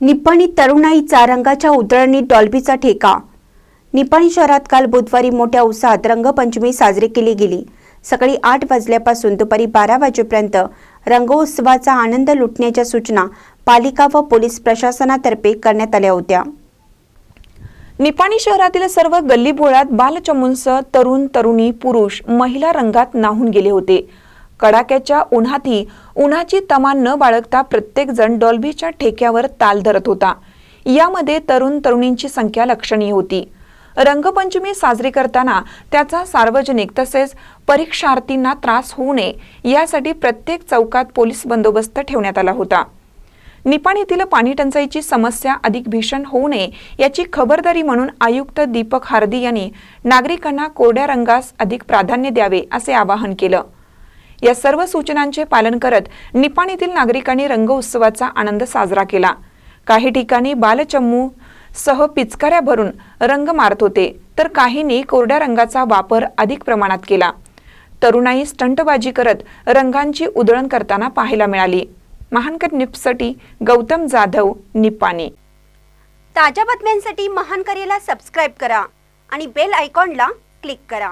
निपाणी तरुणाईचा रंगाच्या उधळणी डॉल्बीचा ठेका. निपाणी शहरात काल बुधवारी मोठ्या उत्साहात रंगपंचमी साजरी केली गेली. सकाळी आठ वाजल्यापासून दुपारी बारा वाजेपर्यंत रंगोत्सवाचा आनंद लुटण्याच्या सूचना पालिका व पोलीस प्रशासनातर्फे करण्यात आल्या होत्या. निपाणी शहरातील सर्व गल्लीबोळात बालचमूंसह तरुण तरुणी पुरुष महिला रंगात नाहून गेले होते. कडाक्याच्या उन्हातही उन्हाची तमान न बाळगता प्रत्येक जण डॉल्बीच्या ठेक्यावर ताल धरत होता. यामध्ये तरुण तरुणींची संख्या लक्षणीय होती. रंगपंचमी साजरी करताना त्याचा सार्वजनिक तसेच परीक्षार्थींना त्रास होऊ नये यासाठी प्रत्येक चौकात पोलीस बंदोबस्त ठेवण्यात आला होता. निपाणीतील पाणी टंचाईची समस्या अधिक भीषण होऊ नये याची खबरदारी म्हणून आयुक्त दीपक हार्दी यांनी नागरिकांना कोरड्या रंगास अधिक प्राधान्य द्यावे असे आवाहन केलं. या सर्व सूचनांचे पालन करत निपाणीतील नागरिकांनी रंग उत्सवाचा आनंद साजरा केला. काही ठिकाणी बालचम्मू सह पिचकाऱ्या भरून रंग मारत होते तर काहींनी कोरड्या रंगाचा वापर अधिक प्रमाणात केला. तरुणाई स्टंटबाजी करत रंगांची उधळण करताना पाहायला मिळाली. महानकर निपसाठी गौतम जाधव निपाणी. ताज्या बातम्यांसाठी महानकरेला सबस्क्राईब करा आणि बेल आयकॉनला क्लिक करा.